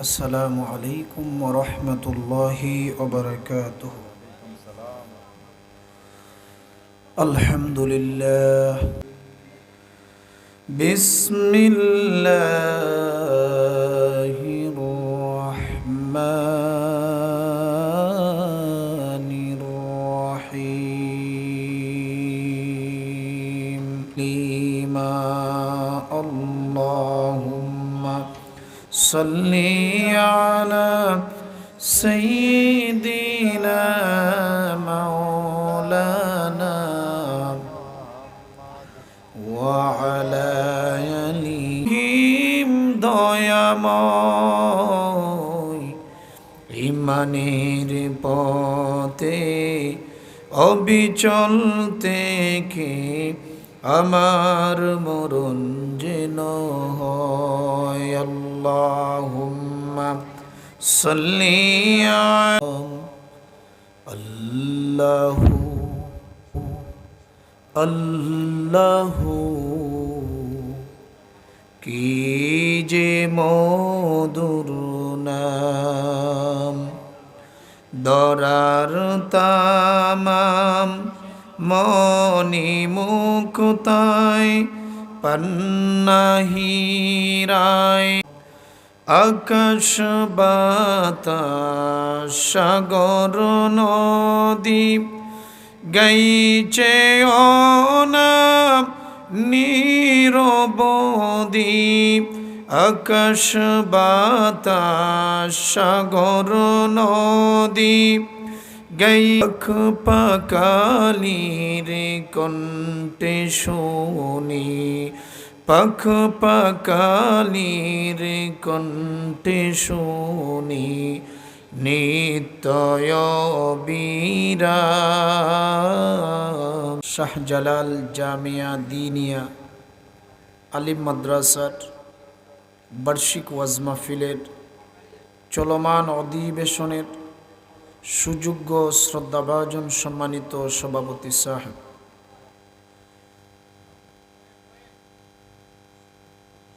السلام عليكم ورحمة الله وبركاته. الحمد لله. بسم الله. صل على سيدنا مولانا وعلى آلهم দয়াময় ইমানের পথে অবিচল থেকে আমার মরণ যেন হয় সাল্লি আলা আল্লাহু আল্লাহু কি যে মধুর নাম দরার তামাম মনি মুকুতায় পন্নাহিরায় আকাশ, বাতাস, সাগর, নদী, গাইছে অনাম নিরবদি আকাশ, বাতাস, সাগর, নদী গাইক পাকালির কণ্ঠে শুনি। পাখ পাকালির কণ্ঠে শুনি নিত্যয় বীরা শাহজালাল জামিয়া দিনিয়া আলিম মাদ্রাসার বার্ষিক ওয়াজ মাহফিলের চলমান অধিবেশনের সুযোগ্য শ্রদ্ধাভাজন সম্মানিত সভাপতি সাহেব।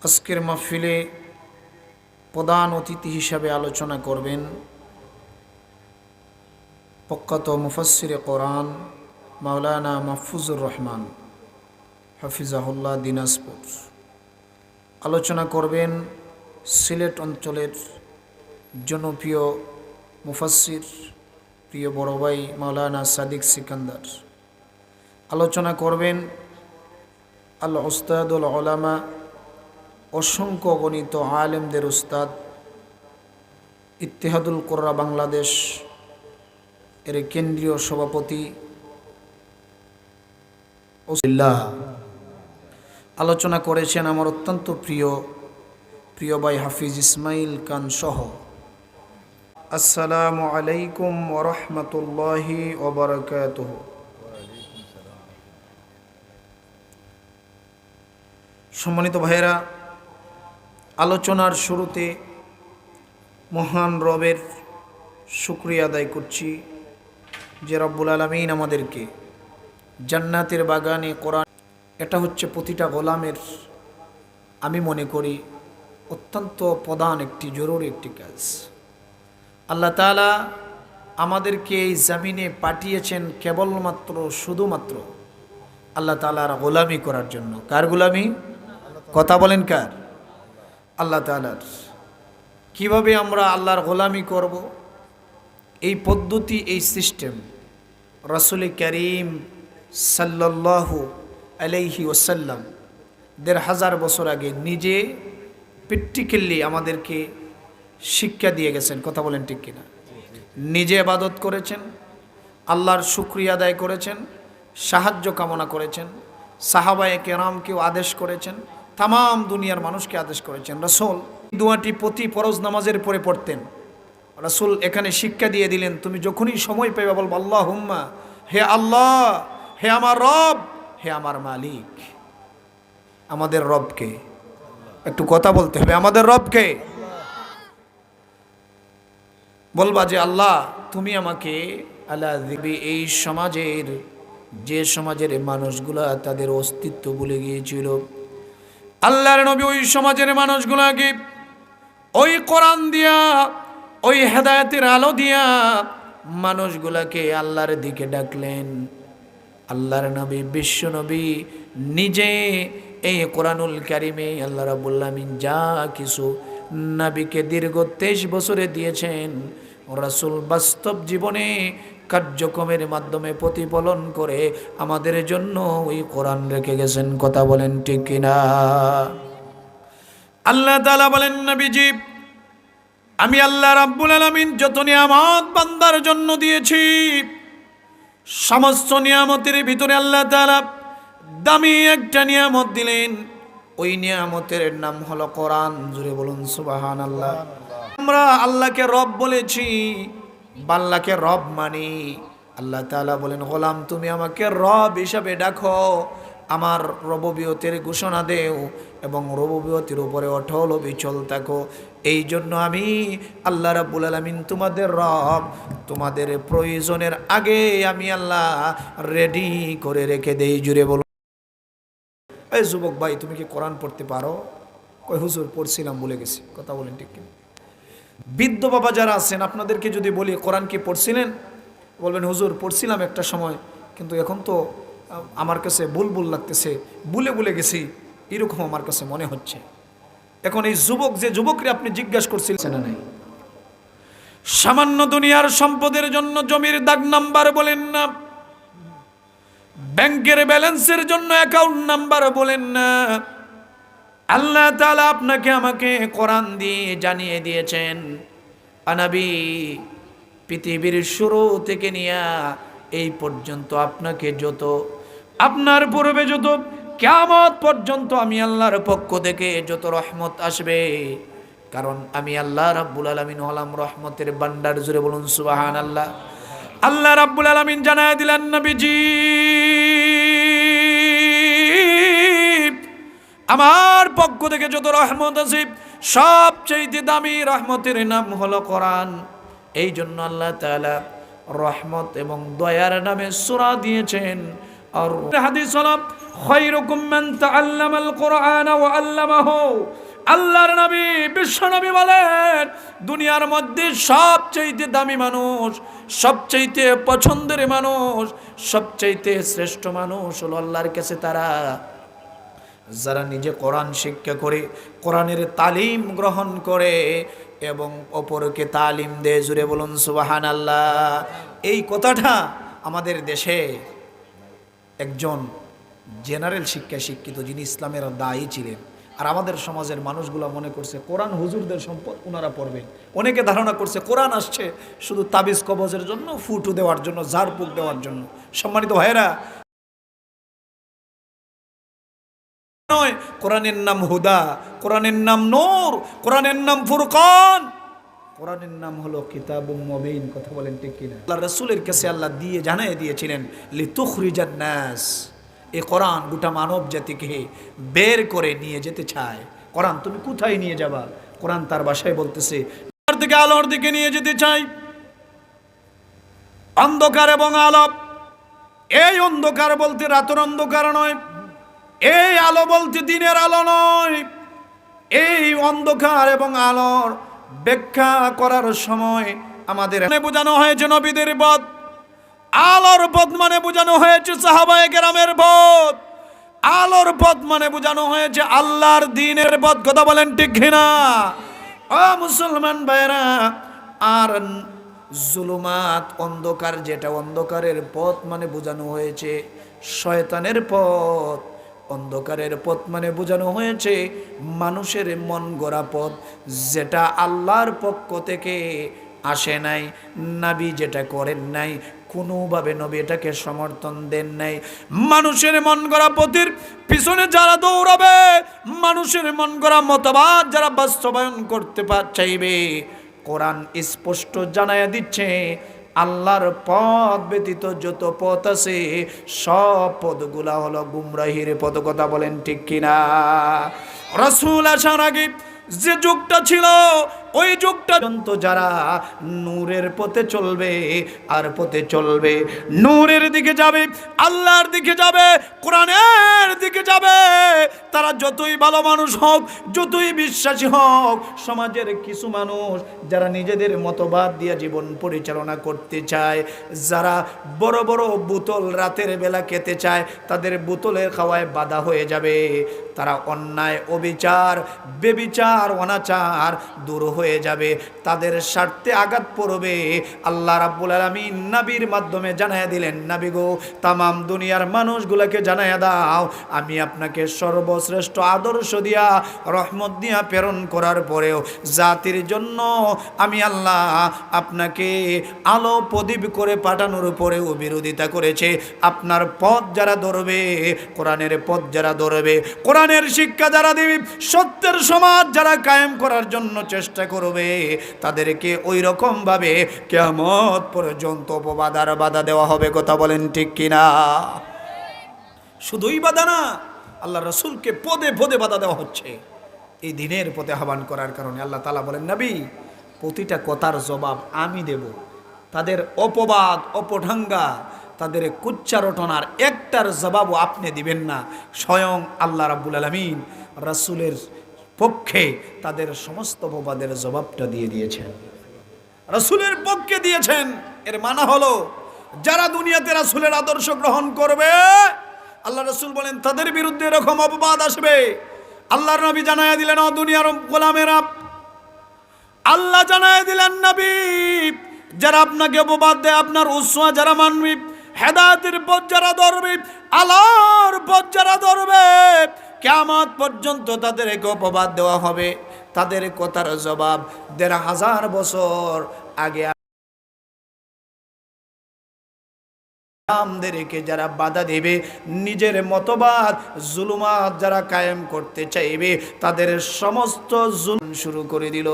আজকের মাহফিলে প্রধান অতিথি হিসাবে আলোচনা করবেন প্রখ্যাত মুফাসিরে কোরআন মাওলানা মাহফুজুর রহমান হাফিজাহুল্লাহ দিনাজপুর। আলোচনা করবেন সিলেট অঞ্চলের জনপ্রিয় মুফাসির প্রিয় বড় ভাই মাওলানা সাদিক সিকান্দার। আলোচনা করবেন আল ওস্তাদুল ওলামা অসংখ্য গণিত আলেমদের উস্তাদ, ইত্তেহাদুল কোর্রা বাংলাদেশ এর কেন্দ্রীয় সভাপতি আলোচনা করেছেন আমার অত্যন্ত প্রিয় প্রিয় ভাই হাফিজ ইসমাইল খান সহ। আসসালামু আলাইকুম ওরহমতুল্লাহি ওবরকাত সম্মানিত ভাইয়েরা আলোচনার শুরুতে মহান রবের শুক্রিয়া আদায় করছি যে রব্বুল আলমিন আমাদেরকে জান্নাতের বাগানে কোরআন, এটা হচ্ছে প্রতিটা গোলামের, আমি মনে করি, অত্যন্ত প্রধান একটি, জরুরি একটি কাজ। আল্লাহ তালা আমাদেরকে এই জামিনে পাঠিয়েছেন কেবলমাত্র, শুধুমাত্র আল্লাহ তালার গোলামি করার জন্য। কার গোলামি? কথা বলেন কার? আল্লাহ তালার কীভাবে আমরা আল্লাহর গোলামি করব? এই পদ্ধতি, এই সিস্টেম রসুল করিম সাল্লাল্লাহু আলাইহি ওসাল্লাম দেড় হাজার বছর আগে নিজে প্র্যাকটিক্যালি আমাদেরকে শিক্ষা দিয়ে গেছেন। কথা বলেন ঠিক কিনা? নিজে আবাদত করেছেন, আল্লাহর শুক্রিয়া আদায় করেছেন, সাহায্য কামনা করেছেন, সাহাবায়ে কেরামকেও আদেশ করেছেন তাম দুনিয়ার মানুষকে আদেশ করেছেন, রসুল দুয়াটি প্রতি ফরজ নামাজের পরে পড়তেন। রসুল এখানে শিক্ষা দিয়ে দিলেন, তুমি যখনই সময় পাইবা বলব আল্লাহ হুম্মা হে আল্লাহ, হে আমার রব, হে আমার মালিক। আমাদের রবকে একটু কথা বলতে হবে, আমাদের রবকে? বলবা যে, আল্লাহ, তুমি আমাকে আল্লাহ দিবি এই সমাজের, যে সমাজের মানুষগুলা তাদের অস্তিত্ব ভুলে গিয়েছিল আল্লাহর নবী ওই সমাজের মানুষগুলাকে ওই কোরআন দিয়া, ওই হেদায়তের আলো দিয়া মানুষগুলাকে আল্লাহর দিকে ডাকলেন। আল্লাহর নবী, বিশ্ব নবী নিজে এই কোরআনুল কারিমে আল্লাহ রাবুল আমিন যা কিছু নবীকে দীর্ঘ তেইশ বছরে দিয়েছেন, রাসূল বাস্তব জীবনে কার্যক্রমের মাধ্যমে প্রতিফলন করে আমাদের জন্য ওই কোরআন রেখে গেছেন, কথা বলেন ঠিক কিনা? আল্লাহ তাআলা বলেন, নবীজি, আমি আল্লাহ রাব্বুল আলামিন যত নিয়ামত বান্দার জন্য দিয়েছি, সমস্ত নিয়ামতের ভিতরে আল্লাহ তালা দামি একটা নিয়ামত দিলেন। ওই নিয়ামতের নাম হলো কোরআন। জুড়ে বলুন সুবাহান আল্লাহ আমরা আল্লাহকে রব বলেছি। বাল্লাকে রব মানি। আল্লাহ তাআলা বলেন, গোলাম, তুমি আমাকে রব হিসাবে ডাকো, আমার রববিয়তের ঘোষণা দেও এবং রববিয়তের উপরে অটল বিচল থাকো। এই জন্য আমি আল্লাহ রাব্বুল আলামিন তোমাদের রব, তোমাদের প্রয়োজনের আগে আমি আল্লাহ রেডি করে রেখে দেই। জুড়ে বলো এই যুবক ভাই, তুমি কি কোরআন পড়তে পারো? কই, হুজুর, পড়ছিলাম বলে গেছি। কথা বলেন ঠিক কিনা? বৃদ্ধ বাবা যারা আছেন, আপনাদেরকে যদি বলি, কোরআন কি পড়ছিলেন? বলবেন, হুজুর, পড়ছিলাম একটা সময়, কিন্তু এখন তো আমার কাছে বুলবুল লাগতেছে বুলে বুলে গেছি। এরকম আমার কাছে মনে হচ্ছে। এখন এই যুবক, যে যুবকরে আপনি জিজ্ঞাসা করছিলেন না নাই? সামান্য দুনিয়ার সম্পদের জন্য জমির দাগ নাম্বার বলেন না। ব্যাংকের ব্যালেন্সের জন্য অ্যাকাউন্ট নাম্বার বলেন না। আল্লাহ তালা আপনাকে আমাকে কোরআন দিয়ে জানিয়ে দিয়েছেন, আনাবি, পৃথিবীর শুরু থেকে নিয়ে এই পর্যন্ত আপনাকে যত, আপনার পূর্বে যত কেমত পর্যন্ত আমি আল্লাহর পক্ষ থেকে যত রহমত আসবে। কারণ আমি আল্লাহ রাব্বুল আলামিন হলাম রহমতের বান্ডার জুড়ে বলুন সুবাহান আল্লাহ আল্লাহ রাব্বুল আলামিন জানায় দিলেন, নবীজি। আমার পক্ষ থেকে যত রহমত আছে, সবচেয়ে দামি রহমতের নাম হলো কোরআন। এই জন্য আল্লাহ তালা রহমত এবং দয়ার নামে সুরা দিয়েছেন। আর হাদিস হলো খায়রুকুম মান তাআল্লামাল কোরআন ওয়া আল্লামাহু। আল্লাহর নবী, বিশ্ব বলেন, দুনিয়ার মধ্যে সবচাইতে দামি মানুষ সবচাইতে পছন্দের মানুষ সবচাইতে শ্রেষ্ঠ মানুষ হলো আল্লাহর কাছে তারা। যারা নিজে কোরআন শিক্ষা করে, কোরআনের তালিম গ্রহণ করে এবং অপরকে তালিম দেয় জুড়ে বলুন সুবাহান আল্লাহ এই কথাটা আমাদের দেশে একজন জেনারেল শিক্ষায় শিক্ষিত যিনি ইসলামের দায়ী ছিলেন, আর আমাদের সমাজের মানুষগুলো মনে করছে কোরআন হুজুরদের সম্পদ ওনারা পড়বেন। অনেকে ধারণা করছে কোরআন আসছে শুধু তাবিজ কবজের জন্য, ফুটু দেওয়ার জন্য, ঝাড়ফুঁক দেওয়ার জন্য। সম্মানিত ভাইয়েরা নয়, কোরআনের নাম হুদা, কোরআনের নাম নূর, কোরআনের নাম ফুরকান। কোরআনের নাম হলো কিতাব মবিন, কথা বলেন ঠিক কিনা? আল্লাহ রসুলের কাছে আল্লাহ দিয়ে জানাই দিয়েছিলেন, লিতুখরিজান নাস, এ কোরআন গোটা মানব জাতিকে বের করে নিয়ে যেতে চায়। কোরআন তুমি কোথায় নিয়ে যাবা? কোরআন তার বাসায় বলতেছে দিকে, আলোর দিকে নিয়ে যেতে চাই। অন্ধকার এবং আলো এই অন্ধকার বলতে রাতের অন্ধকার নয় এই আলো বলতে দিনের আলো নয়। এই অন্ধকার এবং আলোর ব্যাখ্যা করার সময় আমাদের বোঝানো হয়েছে নবীদের পথ আলোর পথ মানে বোঝানো হয়েছে সাহাবায়ে কেরামের পথ আলোর পথ মানে বোঝানো হয়েছে আল্লাহর দিনের পথ কথা বলেন ঠিক ঘৃণা ও মুসলমান ভাইরা আর জুলুমাত অন্ধকার যেটা অন্ধকারের পথ মানে বোঝানো হয়েছে শয়তানের পথ। অন্ধকারের পথ মানে বোঝানো হয়েছে মানুষের মন গড়া পথ। যেটা আল্লাহর পক্ষ থেকে আসে নাই, নাবি যেটা করেন নাই, কোনোভাবে নবী এটাকে সমর্থন দেন নাই। মানুষের মন গড়া পথের পিছনে যারা দৌড়াবে, মানুষের মন গড়া মতবাদ যারা বাস্তবায়ন করতে চাইবে, কোরআন স্পষ্ট জানায়া দিচ্ছে আল্লাহর পথ ব্যতীত যত পথ আছে, সব পদগুলা হলো গুমরাহির পদ কথা বলেন ঠিক কিনা? রসুল আসার আগে যে যুগটা ছিল ওই যুগটা পর্যন্ত যারা নূরের পথে চলবে আর পথে চলবে, নূরের দিকে যাবে, আল্লাহর দিকে যাবে, কোরআনের দিকে যাবে। তারা যতই ভালো মানুষ হোক, যতই বিশ্বাসী হোক, সমাজের কিছু মানুষ যারা নিজেদের মতবাদ দিয়ে জীবন পরিচালনা করতে চায়, যারা বড় বড় বোতল রাতের বেলা খেতে চায়, তাদের বোতলের খাওয়ায় বাধা হয়ে যাবে। তারা অন্যায়, অবিচার, বেবিচার, অনাচার দূর হয়ে যাবে, তাদের স্বার্থে আঘাত পড়বে। আল্লাহ রাব্বুল আলামিন নাবির মাধ্যমে জানায় দিলেন, নাবি গো, তামাম দুনিয়ার মানুষগুলোকে জানায় দাও। আমি আপনাকে সর্বশ্রেষ্ঠ আদর্শ দিয়া, রহমত দিয়া প্রেরণ করার পরেও জাতির জন্য আমি আল্লাহ আপনাকে আলো প্রদীপ করে পাঠানোর পরেও বিরোধিতা করেছে। আপনার পথ যারা ধরবে, কোরআনের পথ যারা ধরবে, কোরআনের শিক্ষা যারা দিবি, সত্যের সমাজ যারা কায়েম করার জন্য চেষ্টা করবে, তাদেরকে ওই রকম ভাবে কেমত পর্যন্ত অপবাদার বাধা দেওয়া হবে, কথা বলেন ঠিক কিনা? শুধুই বাধা না, আল্লাহ রসুলকে পদে পদে বাধা দেওয়া হচ্ছে। এই দিনের পথে আহ্বান করার কারণে আল্লাহ তালা বলেন, নাবি, প্রতিটা কথার জবাব আমি দেব। তাদের অপবাদ, অপঢাঙ্গা, তাদের কুচ্চারটনার একটার জবাবও আপনি দিবেন না। স্বয়ং আল্লাহ রাব্বুল আলমিন রাসুলের পক্ষে তাদের সমস্ত অপবাদের জবাবটা দিয়ে দিয়েছেন। রাসুলের পক্ষে দিয়েছেন। এর মানা হলো, যারা দুনিয়াতে রাসুলের আদর্শ গ্রহণ করবে, আল্লাহ রসুল বলেন, তাদের বিরুদ্ধে এরকম অপবাদ আসবে। আল্লাহর নবী জানায় দিলেন, ও দুনিয়ার গোলামেরা, আল্লাহ জানায় দিলেন নবী, যারা আপনাকে অপবাদ দেয়, আপনার উৎসাহ যারা মানবি, হেদায়তের পথ যারা ধরবে আলোর পথ যারা ধরবে কেমত পর্যন্ত তাদেরকে অপবাদ দেওয়া হবে। তাদের কথার জবাব দেড় হাজার বছর আগে আমাদেরকে যারা বাধা দেবে, নিজের মতবাদ, জুলুমাত যারা কায়েম করতে চাইবে, তাদের সমস্ত জুলুম শুরু করে দিল।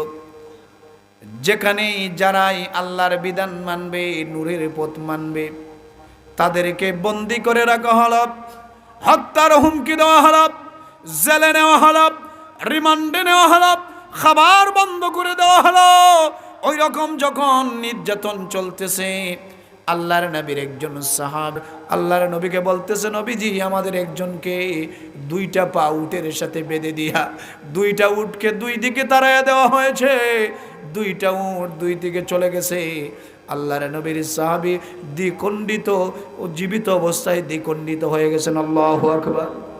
যেখানেই যারাই আল্লাহর বিধান মানবে, নূরের পথ মানবে, তাদেরকে বন্দি করে রাখা হল। হত্যার হুমকি দেওয়া হল। জেলে নেওয়া হল, রিমান্ডে নেওয়া হল, খাবার বন্ধ করে দেওয়া হলো। ওই রকম যখন নির্যাতন চলতেছে, আল্লাহর নবীর একজন সাহাব, আল্লাহর নবীকে বলতেছে, নবীজি, আমাদের একজনকে দুইটা পা উটের সাথে বেঁধে দিয়া, দুইটা উটকে দুই দিকে তাড়াইয়া দেওয়া হয়েছে। দুইটা উট দুই দিকে চলে গেছে। আল্লাহর নবীর সাহাবি দ্বিখণ্ডিত ও জীবিত অবস্থায় দ্বিখণ্ডিত হয়ে গেছেন। আল্লাহ আকবার।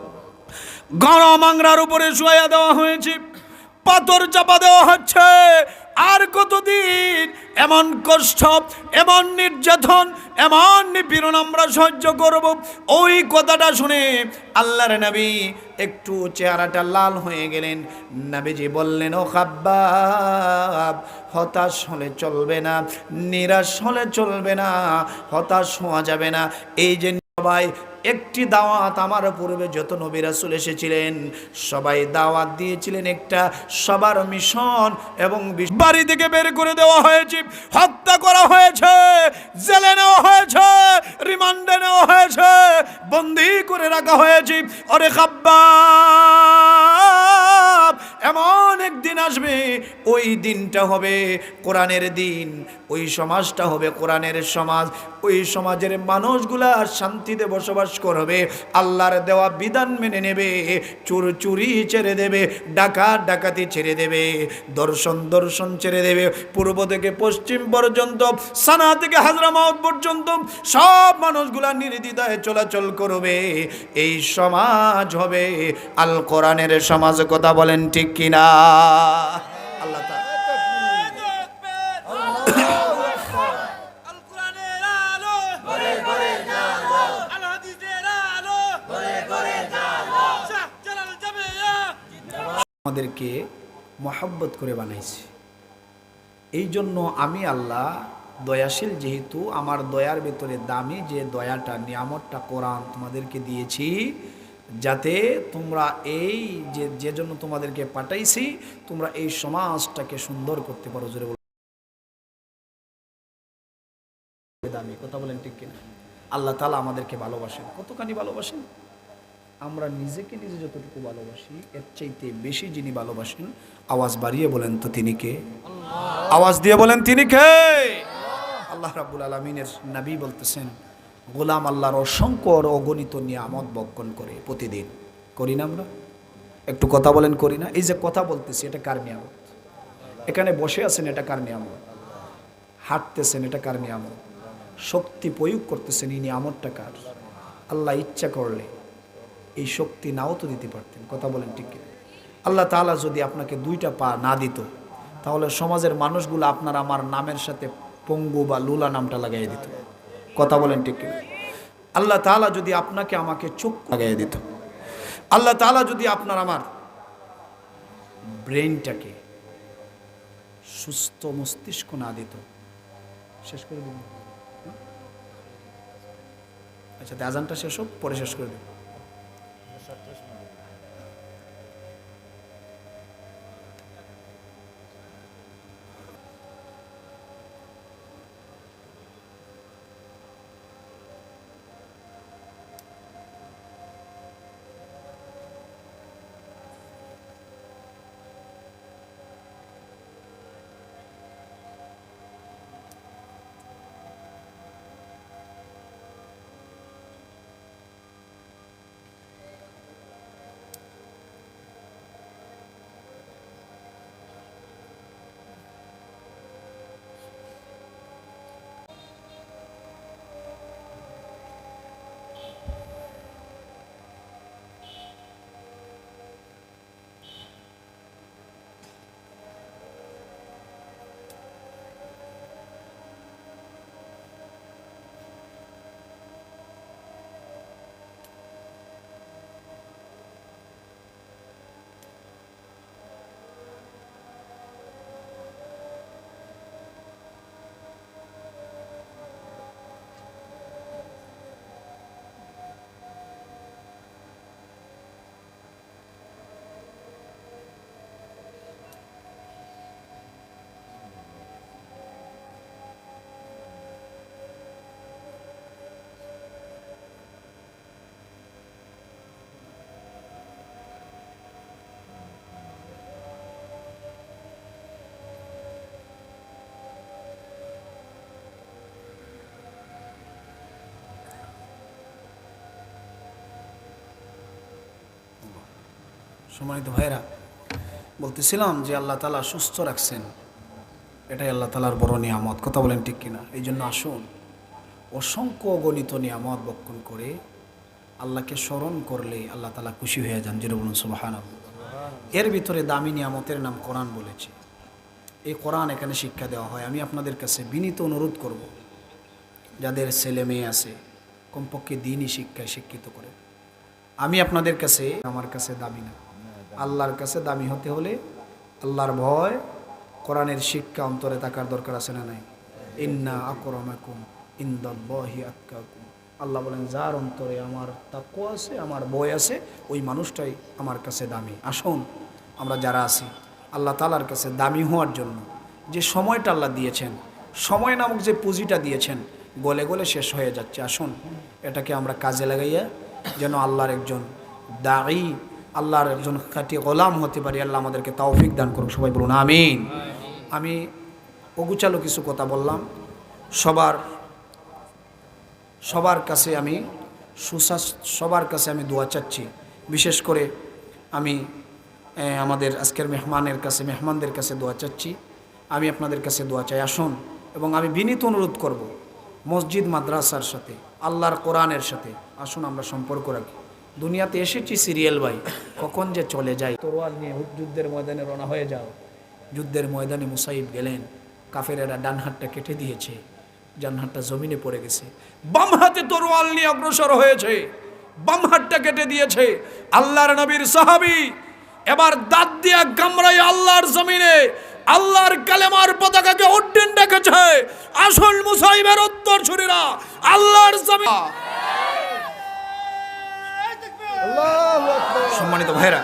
গরম আংরার উপরে শুয়াইয়া দেওয়া হয়েছে। পাথর চাপা দেওয়া হচ্ছে। আর কতদিন? এমন কষ্ট, এমন নির্যাতন, এমন নিপীড়ন আমরা সহ্য করব। ওই কথাটা শুনে আল্লাহর নবী একটু চেহারাটা লাল হয়ে গেলেন। নবীজি বললেন, ও খাব্বাব, হতাশ হলে চলবে না, নিরাশ হলে চলবে না, হতাশ হওয়া যাবে না। এই যে সবাই একটি দাওয়াত আমার পূর্বে যত নবী রাসূল এসেছিলেন, সবাই দাওয়াত দিয়েছিলেন একটা সবার মিশন এবং বাড়ি থেকে বের করে দেওয়া হয়েছে, হত্যা করা হয়েছে, জেলে নেওয়া হয়েছে, রিমান্ডে নেওয়া হয়েছে, বন্দি করে রাখা হয়েছে। অরে খাব্বাব, এমন একদিন আসবে, ওই দিনটা হবে কোরআনের দিন, ওই সমাজটা হবে কোরআনের সমাজ। ওই সমাজের মানুষগুলা শান্তিতে বসবাস করবে, আল্লাহর দেওয়া বিধান মেনে নেবে, চুর চুরি ছেড়ে দেবে ডাকাত ডাকাতি ছেড়ে দেবে, দর্শন দর্শন ছেড়ে দেবে, পূর্ব থেকে পশ্চিম পর্যন্ত, সানা থেকে হাজরামাউত পর্যন্ত সব মানুষগুলা নির্দ্বিধায় চলাচল করবে। এই সমাজ হবে আল কোরআনের সমাজ, কথা বলেন ঠিক কিনা আল্লাহ তাআলা আল কোরআনের আলো ঘরে ঘরে জালো আল হাদিসের আলো ঘরে ঘরে জালো শাহ জালাল জামিয়া আমাদেরকে মহাব্বত করে বানাইছে। এই জন্য আমি আল্লাহ দয়াশীল যেহেতু আমার দয়ার ভেতরে দামি যে দয়াটা, নিয়ামতটা কোরআন তোমাদেরকে দিয়েছি, যাতে তোমরা এই যে যে জন্য তোমাদেরকে পাঠাইছি, তোমরা এই সমাজটাকে সুন্দর করতে পারো, জোরে। দামি, কথা বলেন ঠিক কিনা? আল্লাহ তালা আমাদেরকে ভালোবাসেন। কতখানি ভালোবাসেন? আমরা নিজেকে নিজে যতটুকু ভালোবাসি এর চাইতে বেশি যিনি ভালোবাসেন আওয়াজ বাড়িয়ে বলেন তো তিনি কে? আওয়াজ দিয়ে বলেন তিনি কে? আল্লাহ রাব্বুল আলমিনের নাবি বলতেছেন গোলাম আল্লাহর অসংখ্য আর অগণিত নিয়ামত বক্ষণ করে প্রতিদিন। করি না আমরা? একটু কথা বলেন করি না? এই যে কথা বলতেছি এটা কার নিয়ামত? এখানে বসে আছেন এটা কার নিয়ামত? হাঁটতেছেন এটা কার নিয়ামত? শক্তি প্রয়োগ করতেছেন এই নিয়ামতটা কার? আল্লাহ ইচ্ছা করলে এই শক্তি নাও তো দিতে পারতেন। কথা বলেন ঠিক? আল্লাহ তালা যদি আপনাকে দুইটা পা না দিত, তাহলে সমাজের মানুষগুলো আপনার আমার নামের সাথে পঙ্গু বা লুলা নামটা লাগাই দিত। কথা বলেন ঠিক? আল্লাহ তাআলা যদি আপনাকে আমাকে চোখ লাগাই দিত, আল্লাহ তাআলা যদি আপনার আমার ব্রেনটাকে সুস্থ মস্তিষ্ক না দিত। শেষ করে দিন আচ্ছা তো আজানটা শেষ হোক, পরে শেষ করে দিন সম্মানিত ভাইরা বলতেছিলাম যে আল্লাহ তালা সুস্থ রাখছেন। এটাই আল্লাহ তালার বড় নিয়ামত। কথা বলেন ঠিক কিনা? এই জন্য আসুন, অসংখ্য গণিত নিয়ামত বক্ষণ করে আল্লাহকে স্মরণ করলে আল্লাহ তালা খুশি হয়ে যান। যেটা বলুন সুবাহান এর ভিতরে দামি নিয়ামতের নাম কোরআন বলেছে। এই কোরআন এখানে শিক্ষা দেওয়া হয়। আমি আপনাদের কাছে বিনীত অনুরোধ করব, যাদের ছেলে মেয়ে আছে, কমপক্ষে দিনই শিক্ষায় শিক্ষিত করে। আমি আপনাদের কাছে, আমার কাছে দামি না। আল্লাহর কাছে দামি হতে হলে আল্লাহর ভয়, কোরআনের শিক্ষা অন্তরে থাকার দরকার আছে না নাই? ইন্না আকরমাকুম ইন্দাল্লাহি আতকাকুম। আল্লাহ বলেন, যার অন্তরে আমার তাক্কু আছে, আমার ভয় আছে, ওই মানুষটাই আমার কাছে দামি। আসুন, আমরা যারা আছি, আল্লাহ তালার কাছে দামি হওয়ার জন্য যে সময়টা আল্লাহ দিয়েছেন, সময় নামক যে পুঁজিটা দিয়েছেন, গলে গলে শেষ হয়ে যাচ্ছে। আসুন, এটাকে আমরা কাজে লাগাইয়া যেন আল্লাহর একজন দায়ী আল্লাহর একজন খাটি গোলাম হতে পারি, আল্লাহ আমাদেরকে তৌফিক দান করুক, সবাই বলুন আমিন। আমি অগুচালো কিছু কথা বললাম। সবার সবার কাছে আমি সুস্বাস্থ্য সবার কাছে আমি দোয়া চাচ্ছি। বিশেষ করে আমি আমাদের আজকের মেহমানের কাছে, মেহমানদের কাছে দোয়া চাচ্ছি। আমি আপনাদের কাছে দোয়া চাই, আসুন। এবং আমি বিনীত অনুরোধ করব, মসজিদ মাদ্রাসার সাথে, আল্লাহর কোরআনের সাথে, আসুন আমরা সম্পর্ক রাখি। দুনিয়াতে এসেছি সিরিয়াল ভাই, কখন যে চলে যাই। তরোয়াল নিয়ে যুদ্ধের ময়দানে রওনা হয়ে যাও। যুদ্ধের ময়দানে মুসাইব গেলেন, কাফেরেরা ডান হাতটা কেটে দিয়েছে ডান হাতটা জমিনে পড়ে গেছে। বাম হাতে তরোয়াল নিয়ে অগ্রসর হয়েছে, বাম হাতটা কেটে দিয়েছে আল্লাহর নবীর সাহাবী। এবার দাঁত দিয়া গামড়াই আল্লাহর জমিনে, আল্লাহর কালেমার পতাকাকে উড্ডীন ডেকেছে আসল মুসাইবের উত্তর ছুরিরা আল্লাহর জমিন সম্মানিত ভাইরা